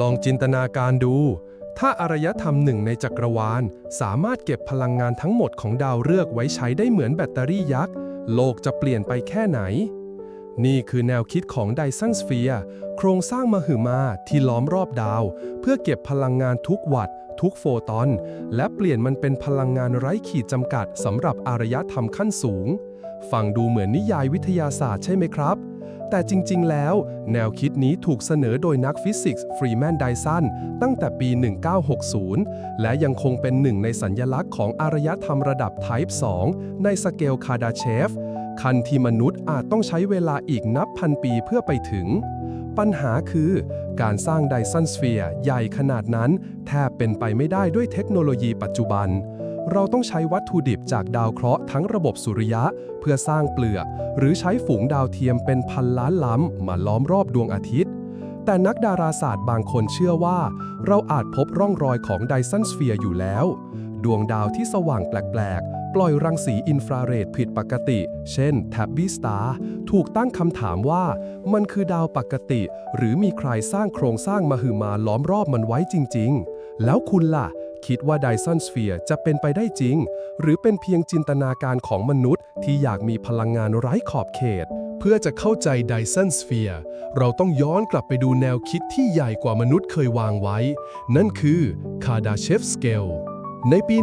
ลองจินตนาการดู ถ้าอารยธรรมหนึ่งในจักรวาล สามารถเก็บพลังงานทั้งหมดของดาวฤกษ์ไว้ใช้ได้เหมือนแบตเตอรี่ยักษ์ โลกจะเปลี่ยนไปแค่ไหน นี่คือแนวคิดของไดซันสเฟียร์โครงสร้างมหึมาที่ล้อมรอบดาว เพื่อเก็บพลังงานทุกวัตต์ทุกโฟตอน และเปลี่ยนมันเป็นพลังงานไร้ขีดจำกัดสำหรับอารยธรรมขั้นสูง ฟังดูเหมือนนิยายวิทยาศาสตร์ใช่ไหมครับ แต่จริงๆ แล้ว แนวคิดนี้ถูกเสนอโดยนักฟิสิกส์ฟรีแมนไดสันตั้งแต่ปี 1960 และยังคงเป็นหนึ่งในสัญญลักษณ์ของอารยธรรมระดับ Type 2 ในสเกลคาดาเชฟ คันที่มนุษย์อาจต้องใช้เวลาอีกนับพันปีเพื่อไปถึง ปัญหาคือการสร้างไดซันสเฟียร์ใหญ่ขนาดนั้น แทบเป็นไปไม่ได้ด้วยเทคโนโลยีปัจจุบัน เราต้องใช้วัตถุดิบจากดาวเคราะห์ทั้งระบบสุริยะ เพื่อสร้างเปลือก หรือใช้ฝูงดาวเทียมเป็นพันล้านล้ำมาล้อมรอบดวงอาทิตย์แต่นักดาราศาสตร์บางคนเชื่อว่า เราอาจพบร่องรอยของไดซันสเฟียร์อยู่แล้ว ดวงดาวที่สว่างแปลก ๆ ปล่อยรังสีอินฟราเรดผิดปกติ เช่นแท็บบี้สตาร์ถูกตั้งคำถามว่า มันคือดาวปกติ หรือมีใครสร้างโครงสร้างมหึมาล้อมรอบมันไว้จริง ๆ แล้วคุณล่ะ คิดว่าไดซันสเฟียร์จะเป็นไปได้จริง หรือเป็นเพียงจินตนาการของมนุษย์ ที่อยากมีพลังงานไร้ขอบเขต เพื่อจะเข้าใจไดซันสเฟียร์เราต้องย้อนกลับไปดูแนวคิดที่ใหญ่กว่ามนุษย์เคยวางไว้ นั่นคือคาดาเชฟสเกล ในปี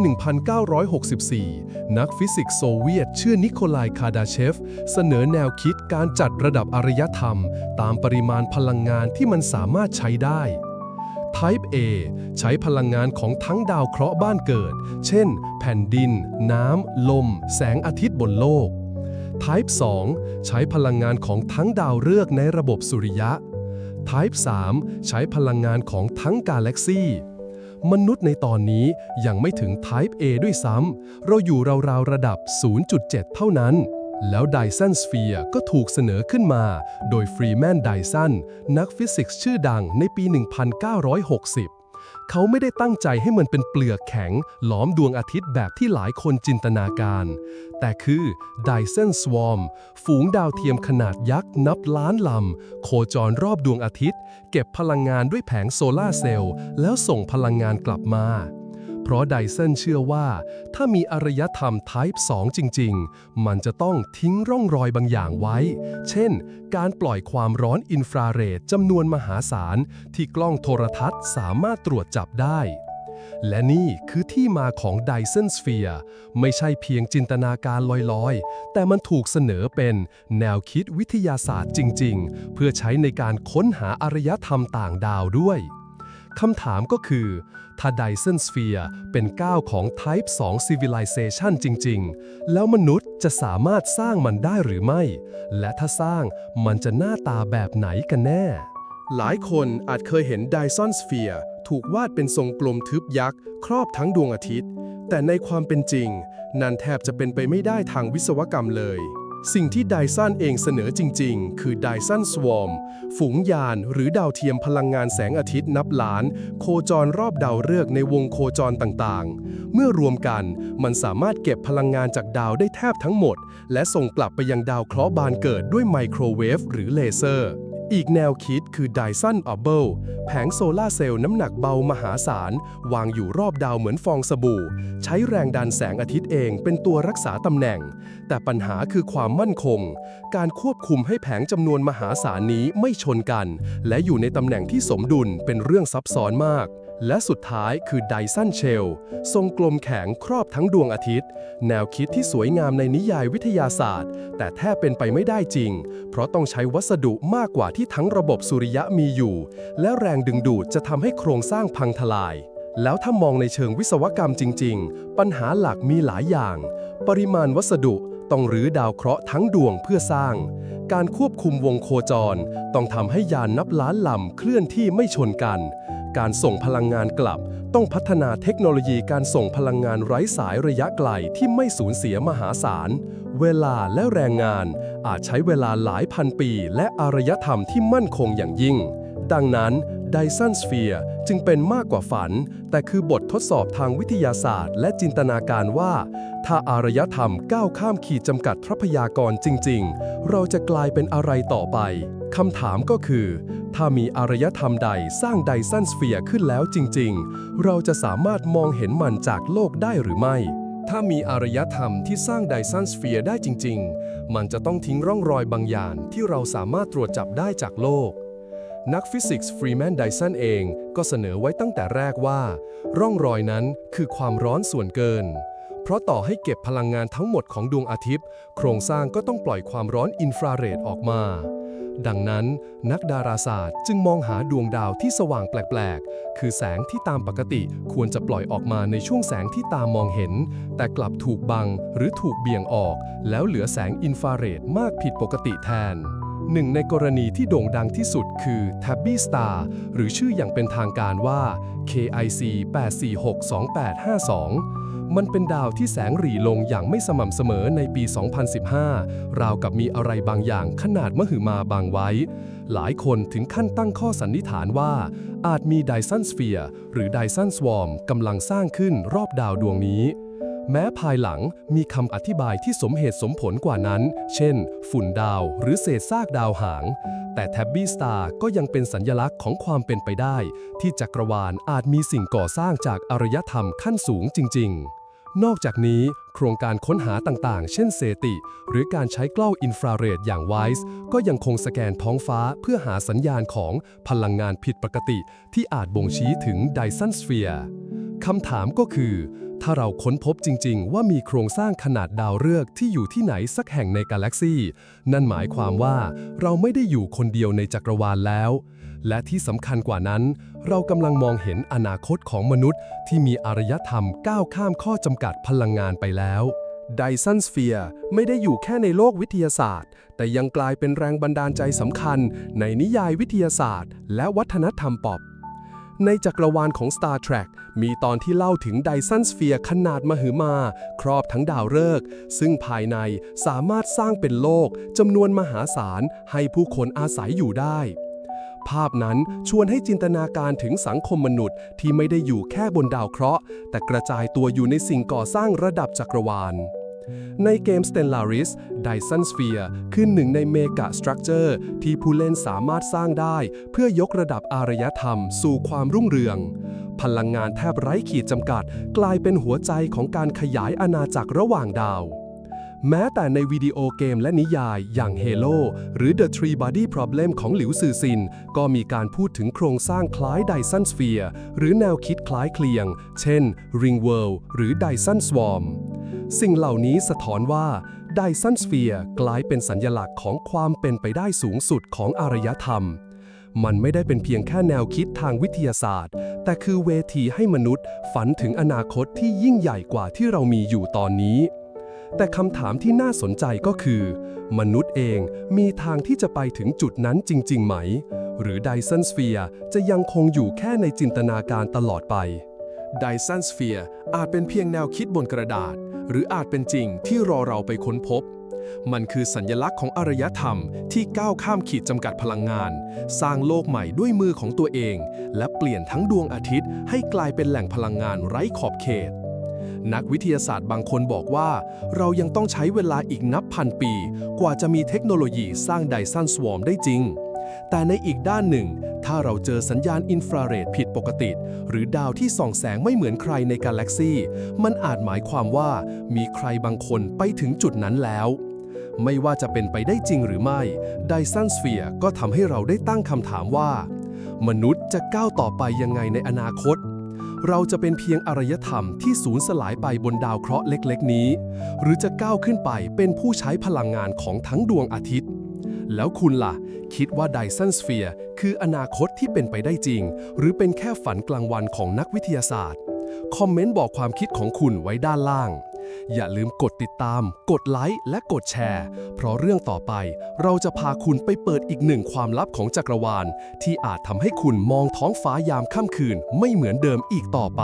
1964 นักฟิสิกส์โซเวียต ชื่อนิโคลายคาดาเชฟ เสนอแนวคิดการจัดระดับอารยธรรม ตามปริมาณพลังงานที่มันสามารถใช้ได้ Type A ใช้พลังงานของทั้งดาวเคราะห์บ้านเกิด เช่น แผ่นดิน น้ำ ลม แสงอาทิตย์บนโลก Type 2 ใช้พลังงานของทั้งดาวฤกษ์ในระบบสุริยะ Type 3 ใช้พลังงานของทั้งกาแล็กซี่ มนุษย์ในตอนนี้ยังไม่ถึง Type A ด้วยซ้ำ เราอยู่ราวๆระดับ 0.7 เท่านั้น แล้วไดซันสเฟียร์ก็ถูกเสนอขึ้นมา โดยฟรีแมนไดซันนักฟิสิกส์ชื่อดังในปี 1960 เขาไม่ได้ตั้งใจให้มันเป็นเปลือกแข็ง หลอมดวงอาทิตย์แบบที่หลายคนจินตนาการ แต่คือไดเซนสวอมฝูงดาวเทียมขนาดยักษ์นับล้านลำ โคจรรอบดวงอาทิตย์ เก็บพลังงานด้วยแผงโซลาร์เซลล์ แล้วส่งพลังงานกลับมา เพราะไดเซนเชื่อว่า ถ้ามีอารยธรรม Type 2 จริง ๆ มันจะต้องทิ้งร่องรอยบางอย่างไว้ เช่น การปล่อยความร้อนอินฟราเรดจำนวนมหาศาล ที่กล้องโทรทัศน์สามารถตรวจจับได้ และนี่คือที่มาของไดเซนสเฟียร์ไม่ใช่เพียงจินตนาการลอยๆ แต่มันถูกเสนอเป็นแนวคิดวิทยาศาสตร์จริง ๆ เพื่อใช้ในการค้นหาอารยธรรมต่างดาวด้วย คำถามก็คือถ้าไดเซนสเฟียร์เป็นก้าวของ Type 2 Civilization จริง ๆ แล้วมนุษย์จะสามารถสร้างมันได้หรือไม่ และถ้าสร้างมันจะหน้าตาแบบไหนกันแน่ หลายคนอาจเคยเห็นไดซอนสเฟียร์ถูกวาดเป็นทรงกลมทึบยักษ์ ครอบทั้งดวงอาทิตย์ แต่ในความเป็นจริง นั่นแทบจะเป็นไปไม่ได้ทางวิศวกรรมเลย สิ่งที่ไดซันเองเสนอจริง ๆ คือไดซันสวอมฝูงยานหรือดาวเทียมพลังงานแสงอาทิตย์นับล้าน โคจรรอบดาวฤกษ์ในวงโคจรต่างๆ เมื่อรวมกันมันสามารถเก็บพลังงานจากดาวได้แทบทั้งหมด และส่งกลับไปยังดาวเคราะห์บานเกิดด้วยไมโครเวฟหรือเลเซอร์ อีกแนวคิดคือไดซันออบเบิลแผงโซลาร์เซลล์น้ำหนักเบามหาศาล วางอยู่รอบดาวเหมือนฟองสบู่ ใช้แรงดันแสงอาทิตย์เองเป็นตัวรักษาตำแหน่ง แต่ปัญหาคือความมั่นคง การควบคุมให้แผงจำนวนมหาศาลนี้ไม่ชนกัน และอยู่ในตำแหน่งที่สมดุลเป็นเรื่องซับซ้อนมาก และสุดท้ายคือไดซันเชลทรงกลมแข็งครอบทั้งดวงอาทิตย์ แนวคิดที่สวยงามในนิยายวิทยาศาสตร์ แต่แทบเป็นไปไม่ได้จริง เพราะต้องใช้วัสดุมากกว่าที่ทั้งระบบสุริยะมีอยู่ และแรงดึงดูดจะทำให้โครงสร้างพังทลาย แล้วถ้ามองในเชิงวิศวกรรมจริง ๆ ปัญหาหลักมีหลายอย่าง ปริมาณวัสดุต้องรื้อดาวเคราะห์ทั้งดวงเพื่อสร้าง การควบคุมวงโคจร ต้องทำให้ยานนับล้านลำเคลื่อนที่ไม่ชนกัน การส่งพลังงานกลับ ต้องพัฒนาเทคโนโลยีการส่งพลังงานไร้สายระยะไกลที่ไม่สูญเสียมหาศาล เวลาและแรงงาน อาจใช้เวลาหลายพันปี และอารยธรรมที่มั่นคงอย่างยิ่ง ดังนั้นไดซันสเฟียร์จึงเป็นมากกว่าฝัน แต่คือบททดสอบทางวิทยาศาสตร์ และจินตนาการว่า ถ้าอารยธรรมก้าวข้ามขีดจำกัดทรัพยากรจริง ๆ เราจะกลายเป็นอะไรต่อไปคำถามก็คือ ถ้ามีอารยธรรมใดสร้างไดซันสเฟียร์ขึ้นแล้วจริง ๆ เราจะสามารถมองเห็นมันจากโลกได้หรือไม่ ถ้ามีอารยธรรมที่สร้างไดซันสเฟียร์ได้จริง ๆ มันจะต้องทิ้งร่องรอยบางอย่างที่เราสามารถตรวจจับได้จากโลก นักฟิสิกส์ฟรีแมนไดสันเองก็เสนอไว้ตั้งแต่แรกว่า ร่องรอยนั้นคือความร้อนส่วนเกินเพราะต่อให้เก็บพลังงานทั้งหมดของดวงอาทิตย์ โครงสร้างก็ต้องปล่อยความร้อนอินฟราเรดออกมา ดังนั้นนักดาราศาสตร์จึงมองหาดวงดาวที่สว่างแปลกๆ คือแสงที่ตามปกติควรจะปล่อยออกมาในช่วงแสงที่ตามองเห็น แต่กลับถูกบังหรือถูกเบี่ยงออก แล้วเหลือแสงอินฟราเรดมากผิดปกติแทน หนึ่งในกรณีที่โด่งดังที่สุดคือ Tabby Star หรือชื่ออย่างเป็นทางการว่า KIC 8462852 มันเป็นดาวที่แสงหรี่ลงอย่างไม่สม่ำเสมอในปี 2015 ราวกับมีอะไรบางอย่างขนาดมหึมาบางไว้ หลายคนถึงขั้นตั้งข้อสันนิษฐานว่า อาจมีไดซันสเฟียร์หรือไดซันสวอมกำลังสร้างขึ้นรอบดาวดวงนี้ แม้ภายหลังมีคำอธิบายที่สมเหตุสมผลกว่านั้น เช่น ฝุ่นดาวหรือเศษซากดาวหาง แต่แท็บบี้สตาร์ก็ยังเป็นสัญญลักษณ์ของความเป็นไปได้ ที่จักรวาลอาจมีสิ่งก่อสร้างจากอารยธรรมขั้นสูงจริง ๆ นอกจากนี้ โครงการค้นหาต่างๆ เช่นเซติ หรือการใช้กล้องอินฟราเรดอย่างไวส์ก็ยังคงสแกนท้องฟ้าเพื่อหาสัญญาณของพลังงานผิดปกติ ที่อาจบ่งชี้ถึงไดซันสเฟียร์คำถามก็คือ ถ้าเราค้นพบจริง ๆ ว่ามีโครงสร้างขนาดดาวฤกษ์ที่อยู่ที่ไหนสักแห่งในกาแล็กซีนั่นหมายความว่าเราไม่ได้อยู่คนเดียวในจักรวาลแล้ว และที่สำคัญกว่านั้น เรากำลังมองเห็นอนาคตของมนุษย์ ที่มีอารยธรรมก้าวข้ามข้อจำกัดพลังงานไปแล้วไดซันสเฟียร์ไม่ได้อยู่แค่ในโลกวิทยาศาสตร์ แต่ยังกลายเป็นแรงบันดาลใจสำคัญ ในนิยายวิทยาศาสตร์ และวัฒนธรรมป๊อป ในจักรวาลของ Star Trek มีตอนที่เล่าถึงไดซันสเฟียร์ขนาดมหึมา ครอบทั้งดาวฤกษ์ซึ่งภายในสามารถสร้างเป็นโลกจำนวนมหาศาลให้ผู้คนอาศัยอยู่ได้ ภาพนั้นชวนให้จินตนาการถึงสังคมมนุษย์ที่ไม่ได้อยู่แค่บนดาวเคราะห์ แต่กระจายตัวอยู่ในสิ่งก่อสร้างระดับจักรวาล ในเกม Stellaris Dyson Sphere คือหนึ่งในเมกะสตรัคเจอร์ที่ผู้เล่นสามารถสร้างได้ เพื่อยกระดับอารยธรรมสู่ความรุ่งเรือง พลังงานแทบไร้ขีดจำกัด กลายเป็นหัวใจของการขยายอาณาจักรระหว่างดาวแม้แต่ในวิดีโอเกมและนิยายอย่าง Halo หรือ The Three Body Problem ของหลิวซือซิน ก็มีการพูดถึงโครงสร้างคล้าย Dyson Sphere หรือแนวคิดคล้ายเคลียง เช่น Ring World หรือ Dyson Swarm สิ่งเหล่านี้สะท้อนว่า Dyson Sphere กลายเป็นสัญญลักษณ์ของความเป็นไปได้สูงสุดของอารยธรรม มันไม่ได้เป็นเพียงแค่แนวคิดทางวิทยาศาสตร์ แต่คือเวทีให้มนุษย์ฝันถึงอนาคตที่ยิ่งใหญ่กว่าที่เรามีอยู่ตอนนี้ แต่คำถามที่น่าสนใจก็คือ มนุษย์เองมีทางที่จะไปถึงจุดนั้นจริง ๆ ไหม หรือ Dyson Sphere จะยังคงอยู่แค่ในจินตนาการตลอดไป Dyson Sphere อาจเป็นเพียงแนวคิดบนกระดาษ หรืออาจเป็นจริงที่รอเราไปค้นพบ มันคือสัญลักษณ์ของอารยธรรมที่ก้าวข้ามขีดจำกัดพลังงาน สร้างโลกใหม่ด้วยมือของตัวเอง และเปลี่ยนทั้งดวงอาทิตย์ให้กลายเป็นแหล่งพลังงานไร้ขอบเขตนักวิทยาศาสตร์บางคนบอกว่า เรายังต้องใช้เวลาอีกนับพันปี กว่าจะมีเทคโนโลยีสร้างไดซันสวอมได้จริง แต่ในอีกด้านหนึ่ง ถ้าเราเจอสัญญาณอินฟราเรดผิดปกติ หรือดาวที่ส่องแสงไม่เหมือนใครในกาแล็กซีมันอาจหมายความว่ามีใครบางคนไปถึงจุดนั้นแล้วไม่ว่าจะเป็นไปได้จริงหรือไม่ไดซันสเฟียร์ก็ทำให้เราได้ตั้งคำถามว่า มนุษย์จะก้าวต่อไปยังไงในอนาคต เราจะเป็นเพียงอารยธรรมที่สูญสลายไปบนดาวเคราะห์เล็กๆ นี้ หรือจะก้าวขึ้นไปเป็นผู้ใช้พลังงานของทั้งดวงอาทิตย์ แล้วคุณล่ะ คิดว่าไดซันสเฟียร์คืออนาคตที่เป็นไปได้จริง หรือเป็นแค่ฝันกลางวันของนักวิทยาศาสตร์ คอมเมนต์บอกความคิดของคุณไว้ด้านล่าง อย่าลืมกดติดตาม กดไลค์และกดแชร์ เพราะเรื่องต่อไป เราจะพาคุณไปเปิดอีกหนึ่งความลับของจักรวาล ที่อาจทำให้คุณมองท้องฟ้ายามค่ำคืนไม่เหมือนเดิมอีกต่อไป